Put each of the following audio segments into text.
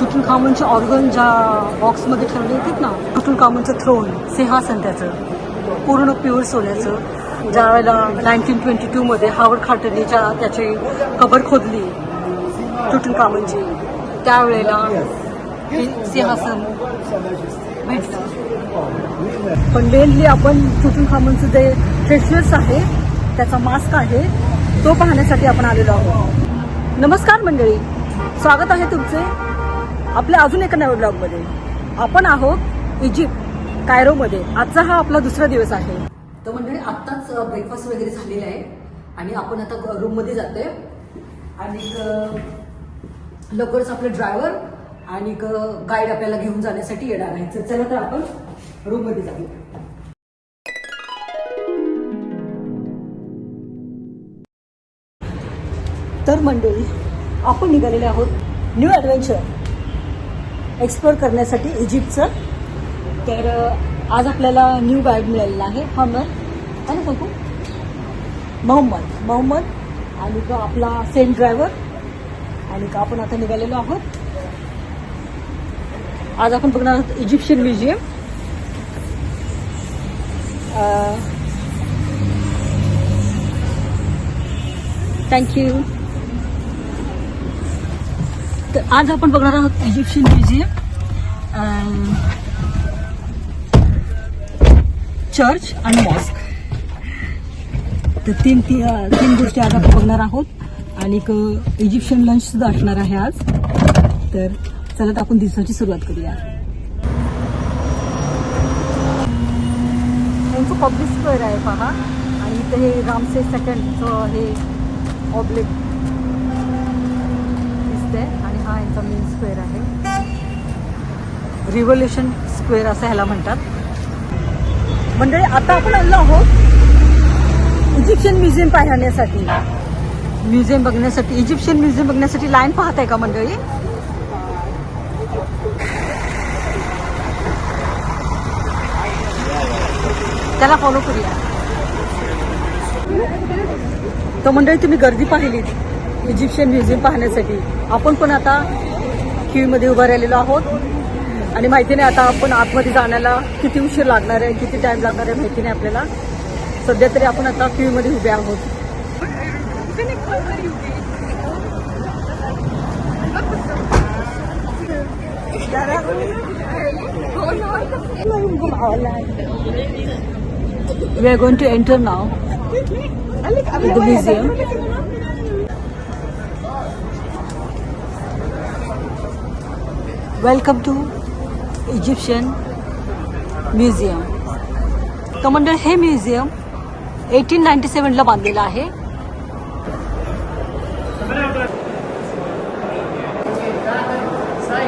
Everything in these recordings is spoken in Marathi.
तुटून खामनचे ऑर्गन ज्या बॉक्समध्ये ठेवले होते ना तुटून खामनचं थ्रोन सिंहासन त्याचं पूर्ण प्युअर सोन्याचं ज्या वेळेला नाईन्टीन ट्वेंटी टूमध्ये हावड खाटलीच्या त्याची कबर खोदली तुटून कामनची त्यावेळेला सिंहासन भेटलं. पण मेनली आपण तुटून खामनचं जे ट्रेशर्स आहे त्याचा मास्क आहे तो पाहण्यासाठी आपण आलेलो आहोत. नमस्कार मंडळी स्वागत आहे तुमचे आपल्या अजून एका नव्या ब्लॉगमध्ये. आपण आहोत इजिप्त कायरोमध्ये. आजचा हा आपला दुसरा दिवस आहे. तर मंडळी आत्ताच ब्रेकफास्ट वगैरे झालेला आहे. आणि आपण आता रूममध्ये जाते आणि लवकरच आपले ड्रायव्हर आणि गाईड आपल्याला घेऊन जाण्यासाठी येणार आहे. चला तर आपण रूममध्ये जाऊया. तर मंडळी आपण निघालेले आहोत न्यू ॲडव्हेंचर एक्सप्लोअर करण्यासाठी इजिप्तचं तर आज आपल्याला न्यू गाईड मिळालेला आहे हमर. आहे ना सांगू मोहम्मद. मोहम्मद आणि तो आपला सेम ड्रायव्हर आणि का आपण आता निघालेलो आहोत? आज आपण बघणार आहोत इजिप्शियन म्युझियम थँक्यू तर आज आपण बघणार आहोत इजिप्शियन म्युझियम चर्च आणि मॉस्क तर तीन ती तीन गोष्टी आज आपण बघणार आहोत. आणि एक इजिप्शियन लंच सुद्धा असणार आहे आज. तर चला तर आपण दिवसाची सुरुवात करूया. यांचं पब्लिक स्क्वेअर आहे पहा. आणि इथं हे रामसे सेकंडचं हे ऑब्लिक दिसतंय. हा यांचा मेन स्क्वेअर आहे. रिव्होल्युशन स्क्वेअर असं ह्याला म्हणतात. मंडळी आता आपण आलो आहोत इजिप्शियन म्युझियम पाहण्यासाठी. म्युझियम बघण्यासाठी. इजिप्शियन म्युझियम बघण्यासाठी लाईन पाहत आहे का मंडळी? त्याला फॉलो करूया. तर मंडळी तुम्ही गर्दी पाहिलीत. इजिप्शियन म्युझियम पाहण्यासाठी. आपण पण आता क्यूमध्ये उभं राहिलेलो आहोत. आणि माहिती नाही आता आपण आतमध्ये जाण्याला किती उशीर लागणार आहे किती टाइम लागणार आहे माहिती नाही आपल्याला. सध्या तरी आपण आता क्यूमध्ये उभे आहोत. We are going to enter now the museum. Welcome to Egyptian Museum. तर मंडळ हे म्युझियम एटीन नाईन्टी सेवनला बांधलेलं आहे.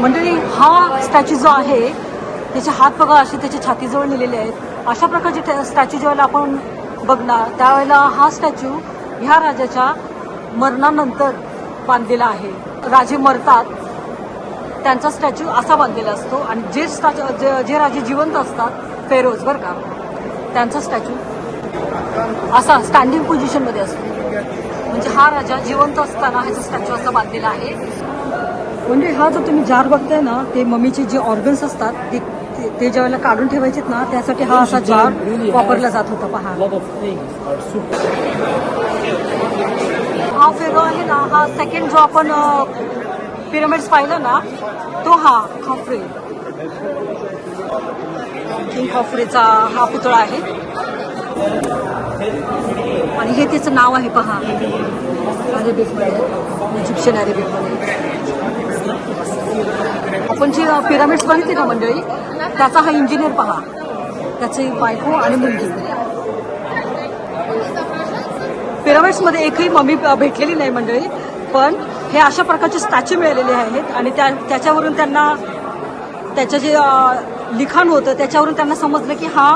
मंडळी हा स्टॅच्यू जो आहे त्याचे हात बघा असे त्याच्या छातीजवळ लिहिलेले आहेत. अशा प्रकारचे स्टॅच्यू ज्यावेळेला आपण बघणार त्यावेळेला हा स्टॅच्यू ह्या राजाच्या मरणानंतर बांधलेला आहे. राजे मरतात. त्यांचा स्टॅच्यू असा बांधलेला असतो आणि जे स्टॅच्यू जे जे राजे जिवंत असतात फेरोज बरं का त्यांचा स्टॅच्यू असा स्टँडिंग पोझिशनमध्ये असतो. म्हणजे हा राजा जिवंत असताना ह्याचा स्टॅच्यू असा बांधलेला आहे. म्हणजे हा जो तुम्ही जार बघताय ना ते मम्मीचे जे ऑर्गन्स असतात ते ते- ते ज्यावेळेला काढून ठेवायचेत ना त्यासाठी हा असा जार वापरला जात होता पहा. हा फेरो आहे ना हा सेकंड जो आपण पिरामिड्स पाहिलं ना तो हा खाफरे. किंग खाफरेचा हा पुतळा आहे. आणि हे त्याचं नाव आहे पहा. अरेबिकमध्ये इजिप्शियन अरेबिकमध्ये. आपण जी पिरामिड्स बघितली ना मंडळी त्याचा हा इंजिनियर पहा. त्याची बायको आणि मुलगी. पिरामिड्समध्ये एकही मम्मी भेटलेली नाही मंडळी पण हे अशा प्रकारचे स्टॅच्यू मिळालेले आहेत आणि त्या त्याच्यावरून त्यांना त्याचं जे लिखाण होतं त्याच्यावरून त्यांना समजलं की हा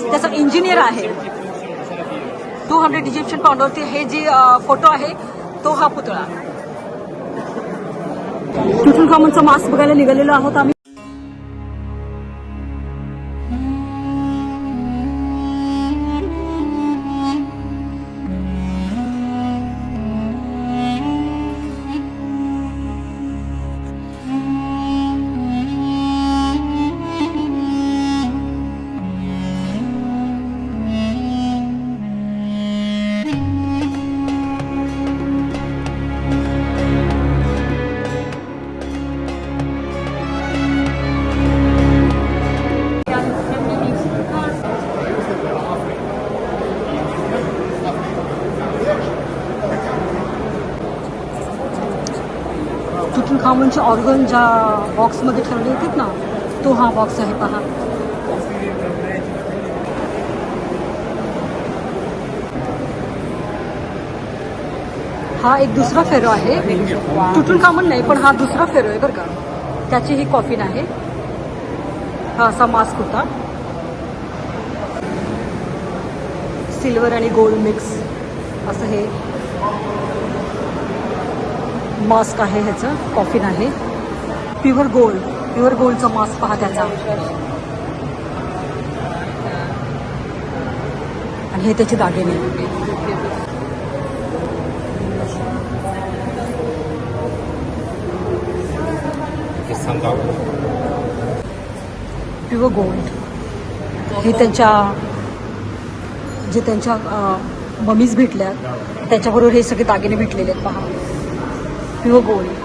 त्याचा इंजिनियर आहे. टू हंड्रेड इजिप्शियन पाऊंडवरती हे जे फोटो आहे तो हा पुतळा. तुटून खामनचा मास्क बघायला निघालेलो आहोत आम्ही. त्यांचे ऑर्गन ज्या बॉक्समध्ये ठेवले होते ना तो हा बॉक्स आहे पहा. हा एक दुसरा फेरो आहे. तुटून कामन नाही पण हा दुसरा फेरो आहे बरं का. त्याची ही कॉफिन आहे. हा असा मास्क होता. सिल्वर आणि गोल्ड मिक्स असं हे. मास्क आहे ह्याचं कॉफिन आहे. प्युअर गोल्ड प्युअर गोल्डचा मास्क पहा त्याचा. आणि हे त्याचे दागिने. Pure gold. हे त्यांच्या जे त्यांच्या मम्मीज भेटल्या त्याच्याबरोबर हे सगळे दागिने भेटलेले आहेत पहा. प्युअर गोल्डकडे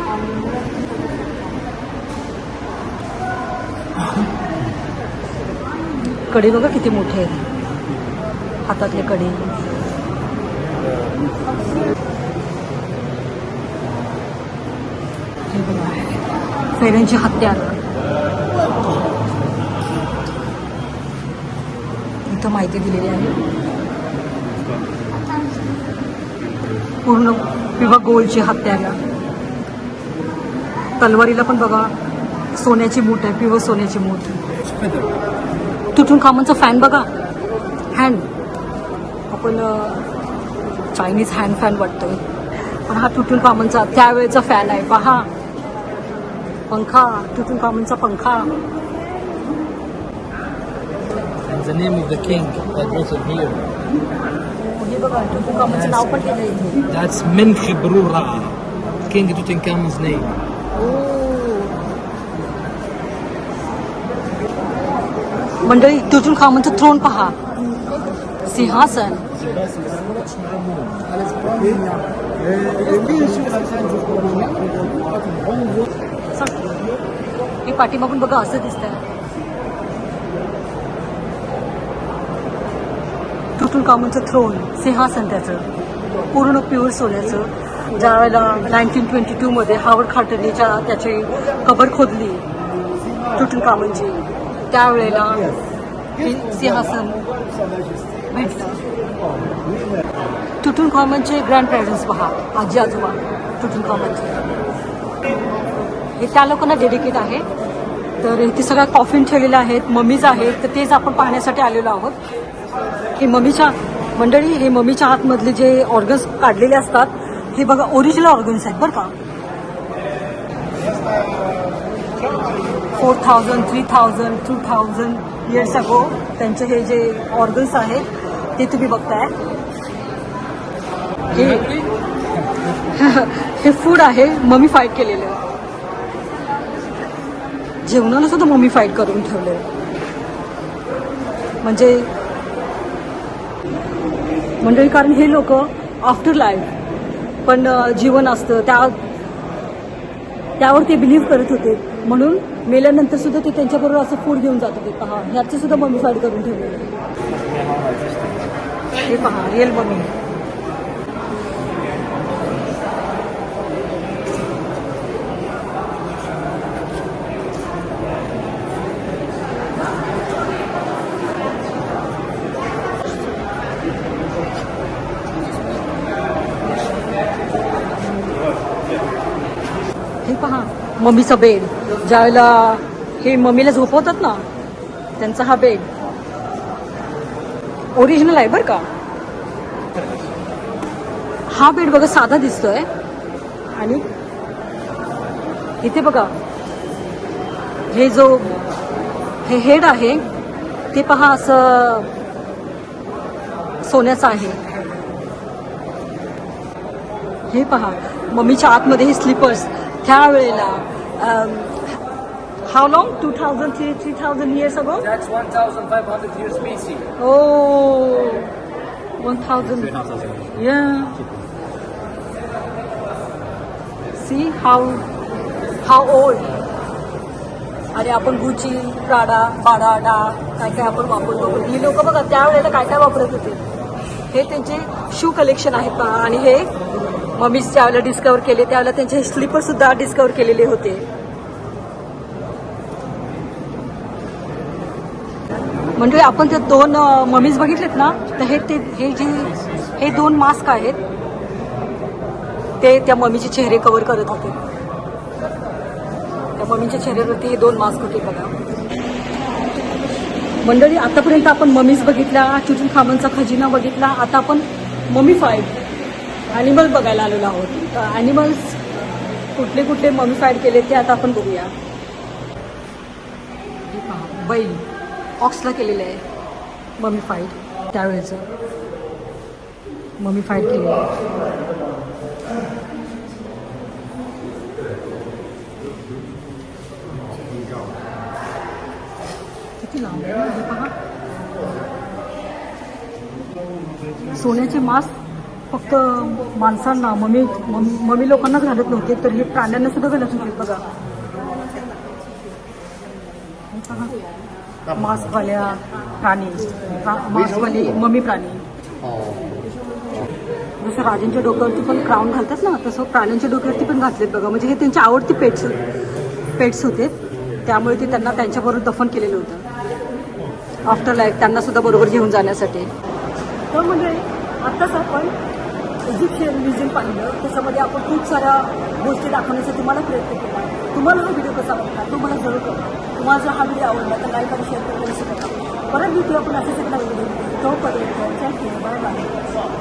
बघा किती मोठे आहेत हातातले कडे हे हत्या फेऱ्यांची हत्यार. इथं माहिती दिलेली आहे. पूर्ण किंवा गोलची हत्यारा. तलवारीला पण बघा सोन्याची मूठ आहे पिवळ सोन्याची मूठ. तुटून कामांचा फॅन बघा. हँड आपण चायनीज हँड फॅन वाटतोय. पण हा तुटून कामांचा त्यावेळेचा फॅन आहे. पहा. पंखा. तुटून कामांचा पंखा. The name of the king that was here. बघा तुटून कामांचं नाव पण केलं इथे That's Menchi Brura. King Tutankhamun's name. मंडळी तिथून खा म्हणजे थ्रोन पहा. सिंहासन. हे पाठीमागून बघा असं दिसतंय. तुटून कामांचं म्हणजे थ्रोन सिंहासन त्याचं. पूर्ण प्युअर सोन्याचं. ज्यावेळेला नाईन्टीन ट्वेंटी टूमध्ये हावड खाटलीच्या त्याची कबर खोदली टुटून कामांची त्यावेळेला सिंहासन भेटलं तुटून कॉमनचे ग्रँड पेरेंट्स पहा आजी आजोबा तुटून कॉमनचे हे त्या लोकांना डेडिकेट आहे. तर इथे सगळ्या कॉफिन ठेवलेल्या आहेत मम्मीज आहेत तर तेच आपण पाहण्यासाठी आलेलो आहोत. हे मम्मीच्या मंडळी हे मम्मीच्या आतमधले जे ऑर्गन्स काढलेले असतात हे बघा ओरिजिनल ऑर्गन्स आहेत बरं का. Four thousand three thousand two thousand years ago त्यांचे हे जे ऑर्गन्स आहेत, ते तुम्ही बघताय. हे फ़ूड आहे मम्मी फाईट केलेलं. जेवणाला सुद्धा मम्मी फाईट करून ठेवले म्हणजे, मंडळी, कारण हे लोक आफ्टर लाईफ पण जीवन असतं. त्या त्यावर ते बिलीव्ह करत होते. म्हणून मेल्यानंतर सुद्धा ते त्यांच्याबरोबर असं फूड घेऊन जात होते. पहा ह्याचं सुद्धा मम्मी फाईट करून ठेवले हे पहा रिअल मम्मी हे पहा मम्मीचा बेड ज्यावेळेला हे मम्मीला झोपवतात ना त्यांचा हा बेड. ओरिजिनल आहे बरं का. हा बेड बघा साधा दिसतोय. आणि इथे बघा हे जो हे हेड आहे ते पहा असं सोन्याचं आहे. हे पहा मम्मीच्या आतमध्ये हे स्लीपर्स त्यावेळेला two thousand three three thousand years ago That's 1,500 years BC. One thousand या सी हाऊ हाऊ ओल्ड आणि आपण गुची प्राडा बाडा डा काय काय आपण वापरतो. ही लोक बघा त्यावेळेला काय काय वापरत होते? हे त्यांचे शू कलेक्शन आहेत आणि हे मम्मीज त्यावेळेला डिस्कवर केले त्यावेळेला त्यांचे स्लीपर सुद्धा डिस्कवर केलेले होते. म्हणजे आपण ते दोन मम्मीज बघितलेत ना? तर हे ते हे जे हे दोन मास्क आहेत ते त्या मम्मीचे चेहरे कव्हर करत होते. त्या मम्मीच्या चेहऱ्यावरती हे दोन मास्क होते बघा. मंडळी आतापर्यंत आपण मम्मीज बघितल्या चुटून खामनचा खजिना बघितला आता आपण मम्मी फाईव्ह ॲनिमल बघायला आलेलो आहोत. ॲनिमल्स कुठले कुठले ममी केले ते आता आपण बघूया. बैल. ऑक्सला केलेलं आहे. ममी फाईड त्यावेळेचं ममी केलेलं आहे किती लांब पहा. सोन्याचे मास्क फक्त माणसांना मम्मी मम्मी मम्मी लोकांनाच घालत नव्हते तर हे प्राण्यांना सुद्धा घालत होते बघा. हे. पहा. मास्कवाल्या प्राणी प्रा- मास्कवाले मम्मी प्राणी. जसं राजांच्या डोक्यावरती पण क्राऊन घालतात ना तसं प्राण्यांच्या डोक्यावरती पण घातलेत बघा. म्हणजे हे त्यांचे आवडते पेट्स पेट्स होते. त्यामुळे ते त्यांना त्यांच्याबरोबर दफन केलेलं होतं. आफ्टर लाईफ त्यांना सुद्धा बरोबर घेऊन जाण्यासाठी. तर म्हणजे आत्ताच आपण इजिप्शियन म्युझियम पाहिलं त्याच्यामध्ये आपण खूप साऱ्या गोष्टी दाखवण्याचा तुम्हाला प्रयत्न केला. तुम्हाला हा व्हिडिओ कसा वाटला तो मला जरूर करा तुम्हाला जर हा व्हिडिओ आवडला तर लाईक आणि शेअर करून शकता परत भेटू आपण असेच एक नवीन व्हिडिओ तोपर्यंत थँक्यू बाय बाय